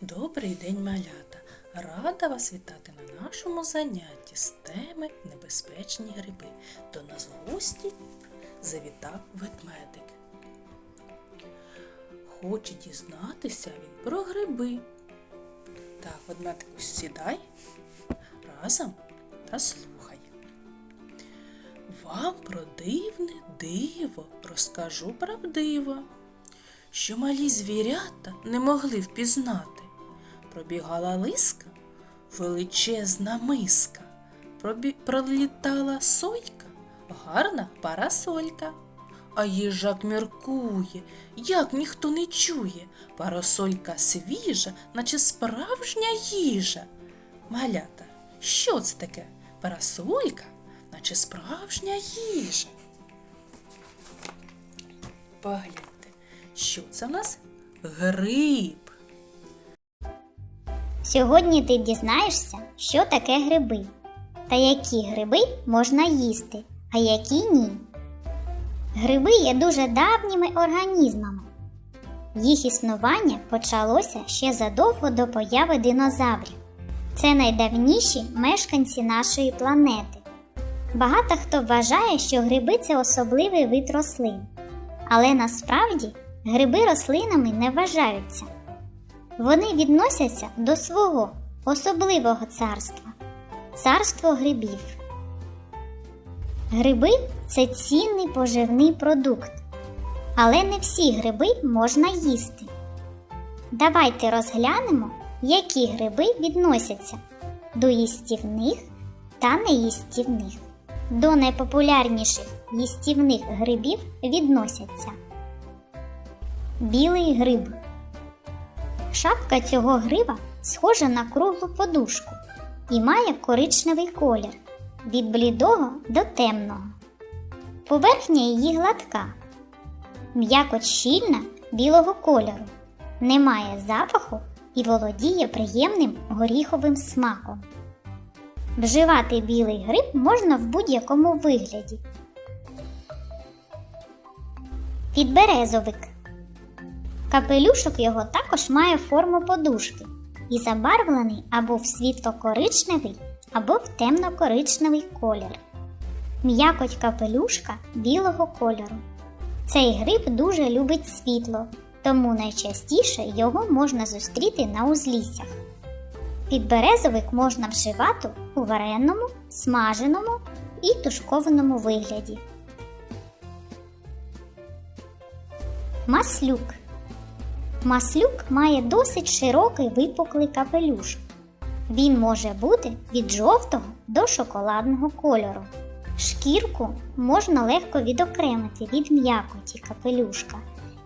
Добрий день, малята! Рада вас вітати на нашому занятті з теми небезпечні гриби. До нас в гості завітав ведмедик. Хоче дізнатися він про гриби. Так, ведмедику, сідай разом та слухай. Вам про дивне диво розкажу правдиво, що малі звірята не могли впізнати. Пробігала лиска, величезна миска, Пробі... пролітала сойка, гарна парасолька. А їжак міркує, як ніхто не чує, парасолька свіжа, наче справжня їжа. Малята, що це таке? Парасолька, наче справжня їжа. Погляньте, що це в нас? Гриб. Сьогодні ти дізнаєшся, що таке гриби, та які гриби можна їсти, а які ні. Гриби є дуже давніми організмами. Їх існування почалося ще задовго до появи динозаврів. Це найдавніші мешканці нашої планети. Багато хто вважає, що гриби це особливий вид рослин. Але насправді гриби рослинами не вважаються. Вони відносяться до свого особливого царства царство грибів. Гриби це цінний поживний продукт, але не всі гриби можна їсти. Давайте розглянемо, які гриби відносяться до їстівних та неїстівних. До найпопулярніших їстівних грибів відносяться білий гриб. Шапка цього гриба схожа на круглу подушку і має коричневий колір від блідого до темного. Поверхня її гладка, м'якоть щільна білого кольору, не має запаху і володіє приємним горіховим смаком. Вживати білий гриб можна в будь-якому вигляді. Підберезовик Капелюшок його також має форму подушки і забарвлений або в світло-коричневий, або в темно-коричневий колір. М'якоть капелюшка білого кольору. Цей гриб дуже любить світло, тому найчастіше його можна зустріти на узліссях. Підберезовик можна вживати у вареному, смаженому і тушкованому вигляді. Маслюк Маслюк має досить широкий випуклий капелюш. Він може бути від жовтого до шоколадного кольору. Шкірку можна легко відокремити від м'якоті капелюшка,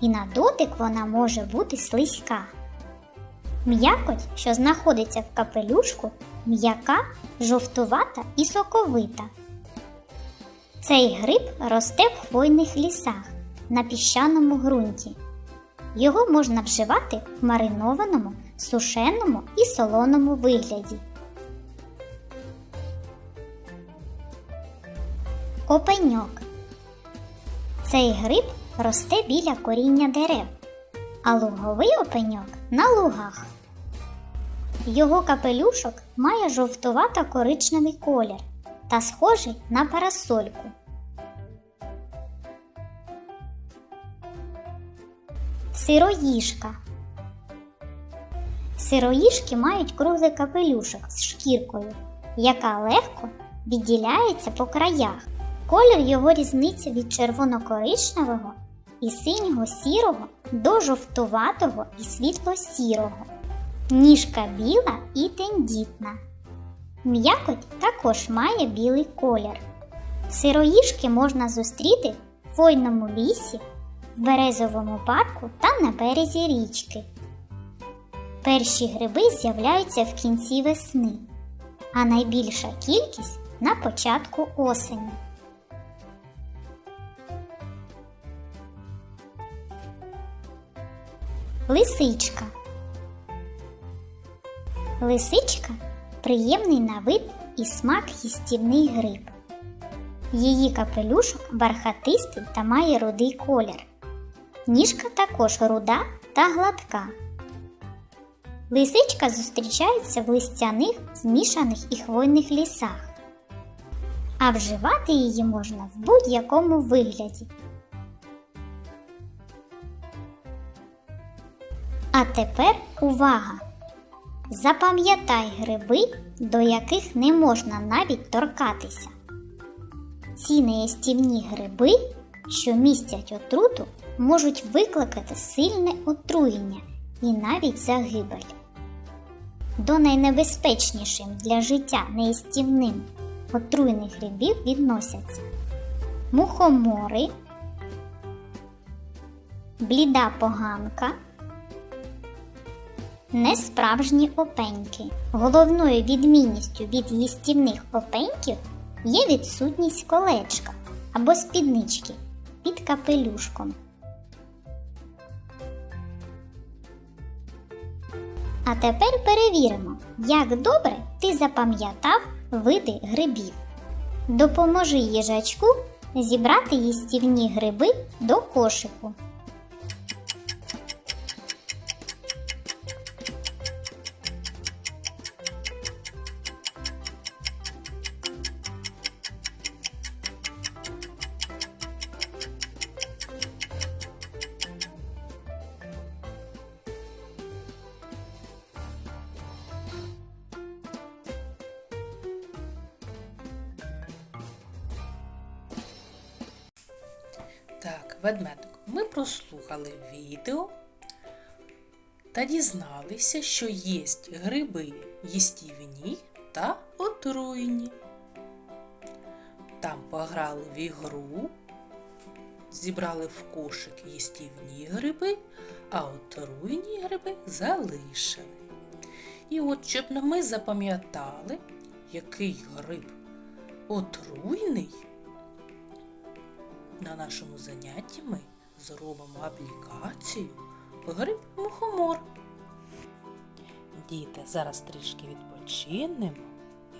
і на дотик вона може бути слизька. М'якоть, що знаходиться в капелюшку, м'яка, жовтувата і соковита. Цей гриб росте в хвойних лісах на піщаному ґрунті. Його можна вживати в маринованому, сушеному і солоному вигляді. Опеньок. Цей гриб росте біля коріння дерев, а луговий опеньок на лугах. Його капелюшок має жовтувато коричневий колір та схожий на парасольку. Сироїжка. Сироїжки мають круглий капелюшок з шкіркою, яка легко відділяється по краях. Колір його різниця від червоно-коричневого і синього сірого до жовтуватого і світло-сірого. Ніжка біла і тендітна. М'якоть також має білий колір. Сироїжки можна зустріти в хвойному лісі в березовому парку та на березі річки. Перші гриби з'являються в кінці весни, а найбільша кількість на початку осені. Лисичка. Лисичка приємний на вид і смак їстівний гриб. Її капелюшок бархатистий та має рудий колір. Ніжка також руда та гладка. Лисичка зустрічається в листяних, змішаних і хвойних лісах. А вживати її можна в будь-якому вигляді. А тепер увага! Запам'ятай гриби, до яких не можна навіть торкатися. Ці неїстівні гриби, що містять отруту, можуть викликати сильне отруєння і навіть загибель. До найнебезпечнішим для життя неїстівним отруйних грибів відносяться мухомори, бліда поганка, несправжні опеньки. Головною відмінністю від їстівних опеньків є відсутність колечка або спіднички під капелюшком. А тепер перевіримо, як добре ти запам'ятав види грибів. Допоможи їжачку зібрати їстівні гриби до кошику. Так, ведмедик, ми прослухали відео та дізналися, що є гриби їстівні та отруйні. Там пограли в ігру, зібрали в кошик їстівні гриби, а отруйні гриби залишили. І от щоб ми запам'ятали, який гриб отруйний, на нашому занятті ми зробимо аплікацію гриб мухомор. Діти, зараз трішки відпочинемо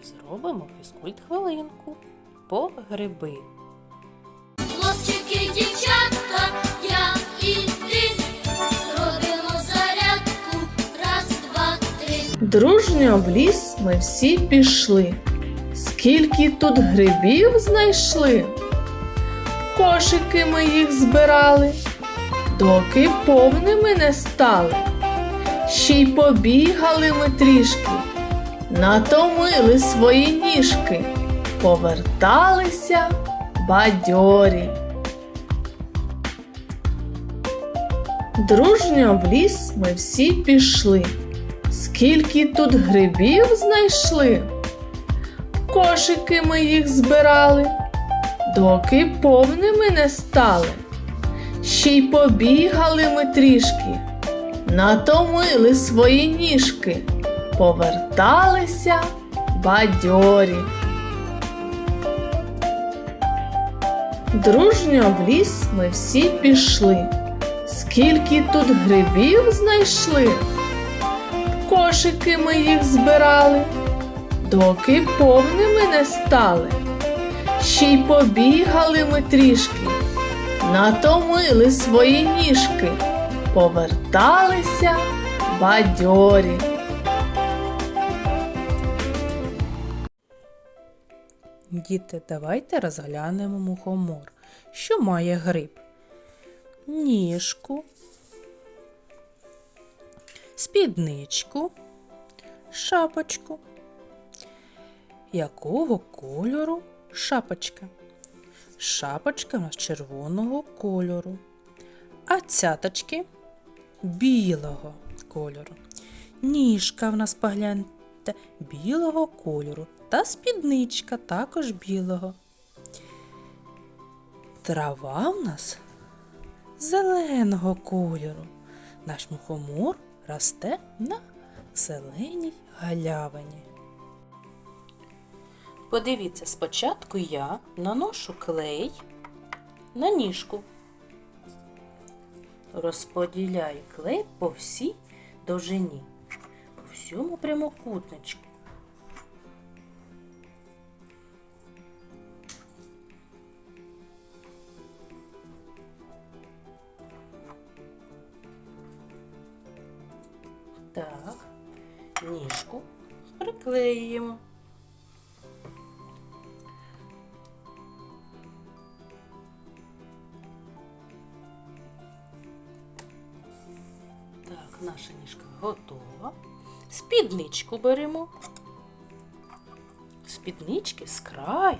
і зробимо фізкульт хвилинку по гриби. Хлопчики, дівчатка, я і ти робимо зарядку. Раз, два, три. Дружньо в ліс ми всі пішли. Скільки тут грибів знайшли? Кошики ми їх збирали, доки повними не стали. Ще й побігали ми трішки, натомили свої ніжки, поверталися бадьорі. Дружньо в ліс ми всі пішли. Скільки тут грибів знайшли? Кошики ми їх збирали, доки повними не стали. Ще й побігали ми трішки, натомили свої ніжки, поверталися бадьорі. Дружньо в ліс ми всі пішли. Скільки тут грибів знайшли? Кошики ми їх збирали, доки повними не стали. Ще й побігали ми трішки, натомили свої ніжки, поверталися бадьорі. Діти, давайте розглянемо мухомор. Що має гриб? Ніжку, спідничку, шапочку. Якого кольору шапочка? Шапочка у нас червоного кольору, а цяточки білого кольору. Ніжка в нас погляньте білого кольору та спідничка також білого. Трава в нас зеленого кольору. Наш мухомор росте на зеленій галявині. Подивіться, спочатку я наношу клей на ніжку. Розподіляю клей по всій довжині, по всьому прямокутничку. Так, ніжку приклеюємо. Наша ніжка готова. Спідничку беремо. Спіднички з краю.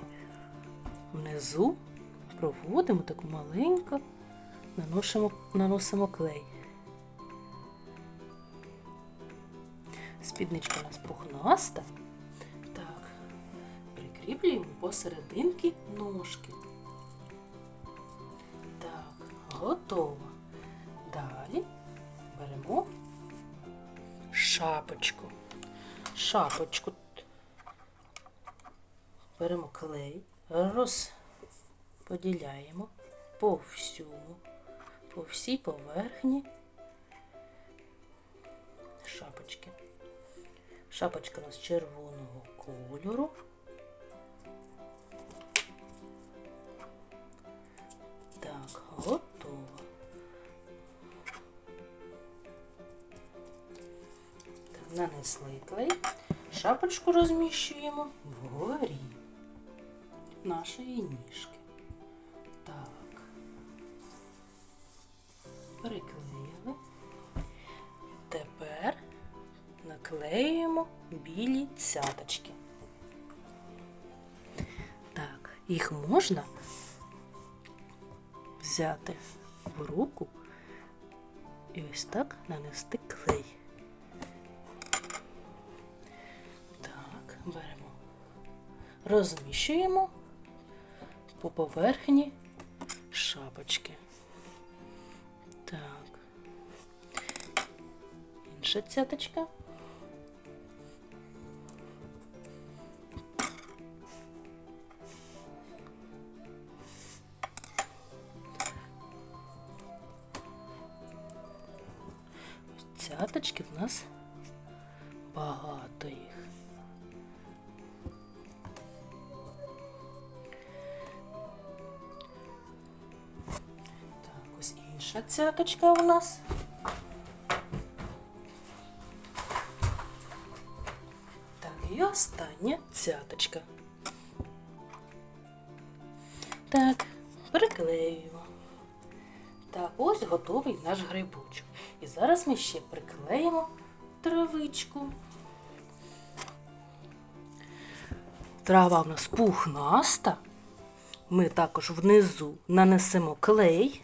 Внизу проводимо таку маленьку, наносимо, наносимо клей. Спідничка у нас пухнаста. Так, прикріплюємо посерединки ножки. Так, готово. Далі беремо шапочку. Шапочку. Беремо клей, розподіляємо по всьому, по всій поверхні шапочки. Шапочка у нас червоного кольору. Нанесли клей. Шапочку розміщуємо вгорі нашої ніжки. Так. Приклеїли. Тепер наклеюємо білі цяточки. Так, їх можна взяти в руку і ось так нанести клей. Розміщуємо по поверхні шапочки. Так. Інша цяточка. Цяточки в нас інша цяточка у нас. Так, і остання цяточка. Так, приклеюємо. Так, ось готовий наш грибочок. І зараз ми ще приклеїмо травичку. Трава у нас пухнаста. Ми також внизу нанесемо клей.